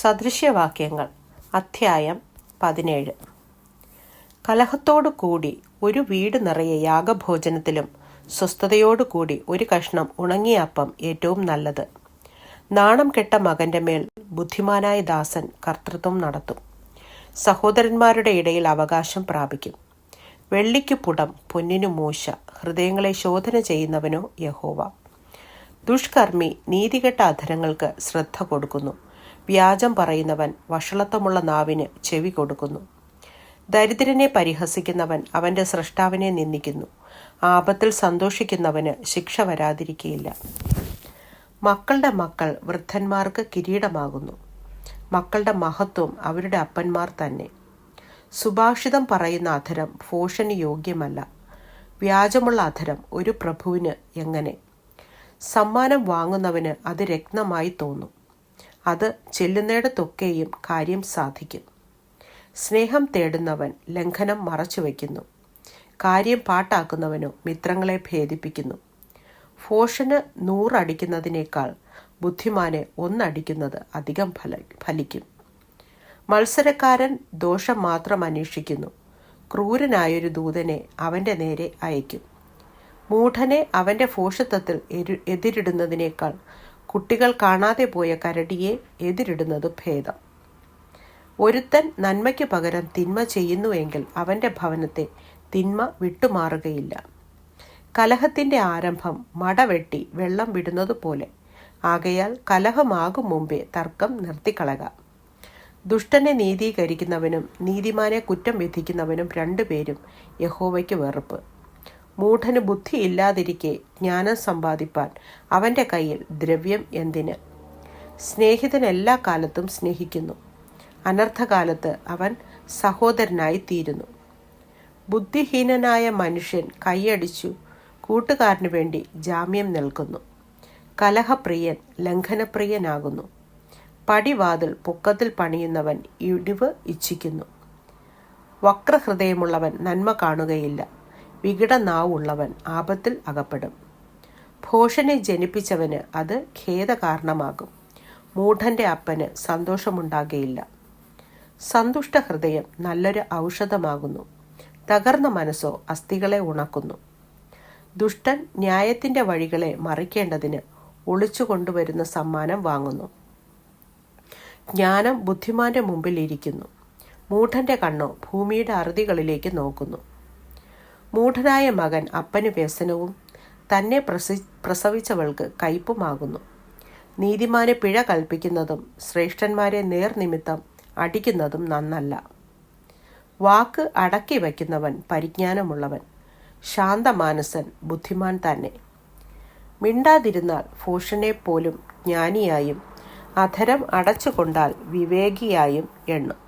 സദൃശ്യവാക്യങ്ങൾ. അധ്യായം പതിനേഴ്. കലഹത്തോടു കൂടി ഒരു വീട് നിറയെ യാഗഭോജനത്തിലും സ്വസ്ഥതയോടു കൂടി ഒരു കഷ്ണം ഉണങ്ങിയ അപ്പം ഏറ്റവും നല്ലത്. നാണം കെട്ട മകന്റെ മേൽ ബുദ്ധിമാനായ ദാസൻ കർത്തൃത്വം നടത്തും. സഹോദരന്മാരുടെ ഇടയിൽ അവകാശം പ്രാപിക്കും. വെള്ളിക്കു പുടം പൊന്നിനു മൂശ ഹൃദയങ്ങളെ ശോധന ചെയ്യുന്നവനോ യഹോവ. ദുഷ്കർമ്മി നീതികെട്ട അധരങ്ങൾക്ക് ശ്രദ്ധ കൊടുക്കുന്നു. വ്യാജം പറയുന്നവൻ വഷളത്വമുള്ള നാവിന് ചെവി കൊടുക്കുന്നു. ദരിദ്രനെ പരിഹസിക്കുന്നവൻ അവന്റെ സൃഷ്ടാവിനെ നിന്ദിക്കുന്നു. ആപത്തിൽ സന്തോഷിക്കുന്നവന് ശിക്ഷ വരാതിരിക്കയില്ല. മക്കളുടെ മക്കൾ വൃദ്ധന്മാർക്ക് കിരീടമാകുന്നു. മക്കളുടെ മഹത്വം അവരുടെ അപ്പന്മാർ തന്നെ. സുഭാഷിതം പറയുന്ന അധരം ഫോഷന് യോഗ്യമല്ല. വ്യാജമുള്ള അധരം ഒരു പ്രഭുവിന് എങ്ങനെ? സമ്മാനം വാങ്ങുന്നവന് അത് രത്നമായി തോന്നും. അത് ചെല്ലുന്നിടത്തൊക്കെയും കാര്യം സാധിക്കും. സ്നേഹം തേടുന്നവൻ ലംഘനം മറച്ചുവെക്കുന്നു കാര്യം പാട്ടാക്കുന്നവനോ മിത്രങ്ങളെ ഭേദിപ്പിക്കുന്നു. ഫോഷന് നൂറടിക്കുന്നതിനേക്കാൾ ബുദ്ധിമാനെ ഒന്നടിക്കുന്നത് അധികം ഫല ഫലിക്കും. മത്സരക്കാരൻ ദോഷം മാത്രം അന്വേഷിക്കുന്നു. ക്രൂരനായൊരു ദൂതനെ അവന്റെ നേരെ അയക്കും. മൂഢനെ അവന്റെ ഫോഷത്വത്തിൽ എതിരിടുന്നതിനേക്കാൾ കുട്ടികൾ കാണാതെ പോയ കരടിയെ എതിരിടുന്നത് ഭേദം. ഒരുത്തൻ നന്മയ്ക്ക് പകരം തിന്മ ചെയ്യുന്നുവെങ്കിൽ അവന്റെ ഭവനത്തെ തിന്മ വിട്ടുമാറുകയില്ല. കലഹത്തിന്റെ ആരംഭം മടവെട്ടി വെള്ളം വിടുന്നതുപോലെ ആകയാൽ കലഹമാകും മുമ്പേ തർക്കം നിർത്തിക്കളക. ദുഷ്ടനെ നീതീകരിക്കുന്നവനും നീതിമാനെ കുറ്റം വിധിക്കുന്നവനും രണ്ടുപേരും യഹോവയ്ക്ക് വെറുപ്പ്. മൂഢന് ബുദ്ധിയില്ലാതിരിക്കെ ജ്ഞാനം സമ്പാദിപ്പാൻ അവന്റെ കയ്യിൽ ദ്രവ്യം എന്തിന്? സ്നേഹിതൻ എല്ലാ കാലത്തും സ്നേഹിക്കുന്നു. അനർത്ഥകാലത്ത് അവൻ സഹോദരനായി തീരുന്നു ബുദ്ധിഹീനനായ മനുഷ്യൻ കൈയടിച്ചു കൂട്ടുകാരന് വേണ്ടി ജാമ്യം നിൽക്കുന്നു കലഹപ്രിയൻ ലംഘനപ്രിയനാകുന്നു. പടിവാതിൽ പൊക്കത്തിൽ പണിയുന്നവൻ ഇടിവ് ഇച്ഛിക്കുന്നു. വക്രഹൃദയമുള്ളവൻ നന്മ കാണുകയില്ല. വികട നാവുള്ളവൻ ആപത്തിൽ അകപ്പെടും. ഭോഷനെ ജനിപ്പിച്ചവന് അത് ഖേദകാരണമാകും. മൂഢന്റെ അപ്പന് സന്തോഷമുണ്ടാകയില്ല. സന്തുഷ്ട ഹൃദയം നല്ലൊരു ഔഷധമാകുന്നു. തകർന്ന മനസ്സോ അസ്ഥികളെ ഉണക്കുന്നു. ദുഷ്ടൻ ന്യായത്തിന്റെ വഴികളെ മറിക്കേണ്ടതിന് ഒളിച്ചു കൊണ്ടുവരുന്ന സമ്മാനം വാങ്ങുന്നു. ജ്ഞാനം ബുദ്ധിമാന്റെ മുമ്പിൽ ഇരിക്കുന്നു. മൂഢന്റെ കണ്ണോ ഭൂമിയുടെ അറുതികളിലേക്ക് നോക്കുന്നു. മൂഢനായ മകൻ അപ്പന് വ്യസനവും. തന്നെ പ്രസി പ്രസവിച്ചവൾക്ക് കയ്പുമാകുന്നു. നീതിമാനെ പിഴ കൽപ്പിക്കുന്നതും ശ്രേഷ്ഠന്മാരെ നേർനിമിത്തം അടിക്കുന്നതും നന്നല്ല. വാക്ക് അടക്കി വയ്ക്കുന്നവൻ പരിജ്ഞാനമുള്ളവൻ. ശാന്തമാനസൻ ബുദ്ധിമാൻ തന്നെ. മിണ്ടാതിരുന്നാൽ ഭൂഷണെ പോലും ജ്ഞാനിയായും അധരം അടച്ചുകൊണ്ടാൽ വിവേകിയായും എണ്ണും.